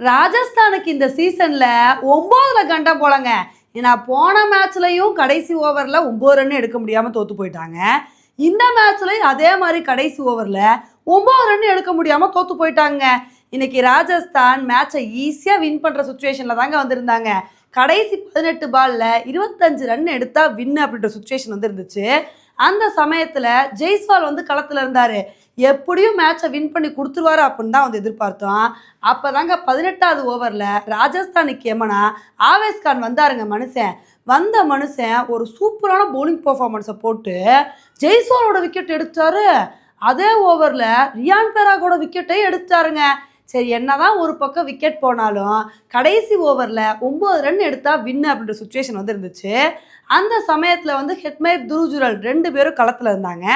ராஜஸ்தானுக்கு இந்த சீசனில் ஒம்போதில் கண்டம் போலங்க. ஏன்னா போன மேட்ச்லையும் கடைசி ஓவரில் ஒம்பது ரன் எடுக்க முடியாமல் தோற்று போயிட்டாங்க. இந்த மேட்ச்லையும் அதே மாதிரி கடைசி ஓவரில் ஒம்பது ரன் எடுக்க முடியாமல் தோற்று போயிட்டாங்க. இன்னைக்கு ராஜஸ்தான் மேட்சை ஈஸியாக வின் பண்ணுற சுச்சுவேஷனில் தாங்க வந்திருந்தாங்க. கடைசி பதினெட்டு பாலில் இருபத்தஞ்சு ரன் எடுத்தால் வின் அப்படின்ற சுச்சுவேஷன் வந்து இருந்துச்சு அந்த சமயத்தில் ஜெய்ஸ்வால் வந்து களத்தில் இருந்தார். எப்படியும் மேட்சை வின் பண்ணி கொடுத்துருவாரு அப்படின்னு தான் வந்து எதிர்பார்த்தோம். அப்போ தாங்க பதினெட்டாவது ஓவரில் ராஜஸ்தானுக்கு எமனா ஆவேஸ் கான் வந்தாருங்க மனுஷன். வந்த மனுஷன் ஒரு சூப்பரான போலிங் பர்ஃபார்மன்ஸை போட்டு ஜெய்ஸ்வாலோட விக்கெட் எடுத்தாரு. அதே ஓவரில் ரியான் பெராகோட விக்கெட்டை எடுத்தாருங்க. சரி என்னதான் ஒரு பக்கம் விக்கெட் போனாலும் கடைசி ஓவரில் ஒம்பது ரன் எடுத்தால் வின்னு அப்படின்ற சுச்சுவேஷன் வந்து இருந்துச்சு அந்த சமயத்தில் வந்து ஹெட்மேர் துருஜுரல் ரெண்டு பேரும் களத்தில் இருந்தாங்க.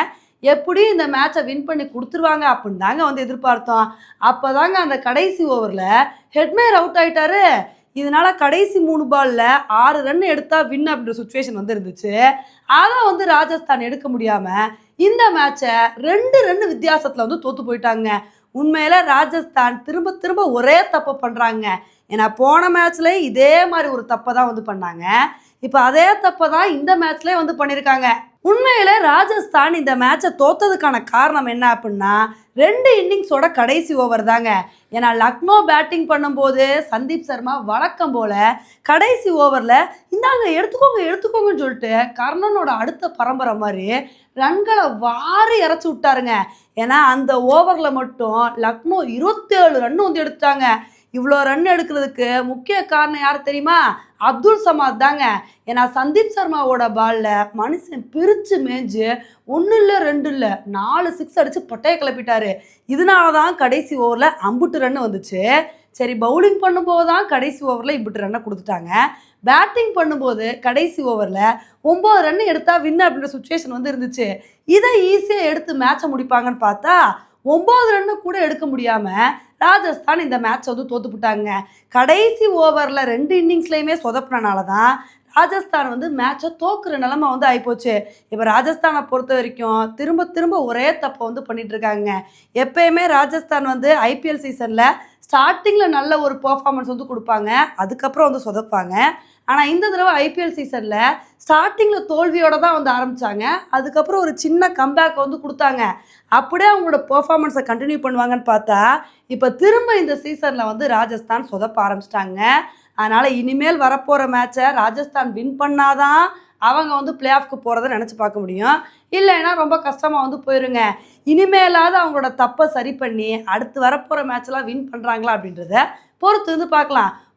எப்படி இந்த மேட்சை வின் பண்ணி கொடுத்துருவாங்க அப்படின்னு தாங்க வந்து எதிர்பார்த்தோம். அப்போ தாங்க அந்த கடைசி ஓவரில் ஹெட்மேர் அவுட் ஆகிட்டாரு இதனால கடைசி மூணு பால்ல ஆறு ரன் எடுத்தா வின் அப்படின்ற சுச்சுவேஷன் வந்து இருந்துச்சு அதை வந்து ராஜஸ்தான் எடுக்க முடியாம இந்த மேட்சை ரெண்டு ரன் வித்தியாசத்துல வந்து தோத்து போயிட்டாங்க. உண்மையில ராஜஸ்தான் திரும்ப திரும்ப ஒரே தப்பு பண்றாங்க. ஏன்னா போன மேட்ச்ல இதே மாதிரி ஒரு தப்பை தான் வந்து பண்ணாங்க. இப்போ அதே தப்பை தான் இந்த மேட்ச்லேயே வந்து பண்ணியிருக்காங்க உண்மையில ராஜஸ்தான் இந்த மேட்சை தோத்ததுக்கான காரணம் என்ன அப்படின்னா ரெண்டு இன்னிங்ஸோட கடைசி ஓவர் தாங்க. ஏன்னா லக்னோ பேட்டிங் பண்ணும்போது சந்தீப் சர்மா வழக்கம் போல கடைசி ஓவரில் இந்தாங்க எடுத்துக்கோங்க எடுத்துக்கோங்கன்னு சொல்லிட்டு கர்ணனோட அடுத்த பரம்பரை மாதிரி ரன்களை வாரி இறச்சி விட்டாருங்க. ஏன்னா அந்த ஓவரில் மட்டும் லக்னோ இருபத்தேழு ரன் வந்து எடுத்தாங்க இவ்வளோ ரன் எடுக்கிறதுக்கு முக்கிய காரணம் யார் தெரியுமா? அப்துல் சமாத் தாங்க. ஏன்னா சந்தீப் சர்மாவோட பாலில் மனுஷன் பிரித்து மேய்ஞ்சு ஒன்று இல்லை ரெண்டு இல்லை நாலு சிக்ஸ் அடித்து பொட்டையை கிளப்பிட்டாரு. இதனால தான் கடைசி ஓவரில் அம்புட்டு ரன் வந்துச்சு. சரி பவுலிங் பண்ணும்போது தான் கடைசி ஓவரில் இம்புட்டு ரன்னை கொடுத்துட்டாங்க. பேட்டிங் பண்ணும்போது கடைசி ஓவரில் ஒம்பது ரன் எடுத்தால் வின் அப்படின்ற சுச்சுவேஷன் வந்து இருந்துச்சு. இதை ஈஸியாக எடுத்து மேட்சை முடிப்பாங்கன்னு பார்த்தா ஒம்பது ரன்னு கூட எடுக்க முடியாமல் ராஜஸ்தான் இந்த மேட்ச் வந்து தோத்துப்புட்டாங்க கடைசி ஓவரில் ரெண்டு இன்னிங்ஸ்லையுமே சொதப்பினால தான் ராஜஸ்தான் வந்து மேட்சை தோக்குற நிலமை வந்து ஆகிப்போச்சு இப்போ ராஜஸ்தானை பொறுத்த வரைக்கும் திரும்ப திரும்ப ஒரே தப்பை வந்து பண்ணிகிட்ருக்காங்க இருக்காங்க. எப்பயுமே ராஜஸ்தான் வந்து ஐபிஎல் சீசனில் ஸ்டார்டிங்கில் நல்ல ஒரு பர்ஃபாமன்ஸ் வந்து கொடுப்பாங்க. அதுக்கப்புறம் வந்து சொதப்பாங்க ஆனால் இந்த தடவை ஐபிஎல் சீசனில் ஸ்டார்டிங்கில் தோல்வியோட தான் வந்து ஆரம்பித்தாங்க அதுக்கப்புறம் ஒரு சின்ன கம்பேக் வந்து கொடுத்தாங்க. அப்படியே அவங்களோட பெர்ஃபார்மன்ஸை கண்டினியூ பண்ணுவாங்கன்னு பார்த்தா இப்போ திரும்ப இந்த சீசனில் வந்து ராஜஸ்தான் சொதப்ப ஆரம்பிச்சிட்டாங்க. அதனால் இனிமேல் வரப்போகிற மேட்சை ராஜஸ்தான் வின் பண்ணாதான் அவங்க வந்து பிளே ஆஃப்க்கு போகிறத நினச்சி பார்க்க முடியும். இல்லைன்னா ரொம்ப கஷ்டமாக வந்து போயிருங்க. இனிமேலாவது அவங்களோட தப்பை சரி பண்ணி அடுத்து வரப்போகிற மேட்செலாம் வின் பண்ணுறாங்களா அப்படின்றத பொறுத்து வந்து பார்க்கலாம்.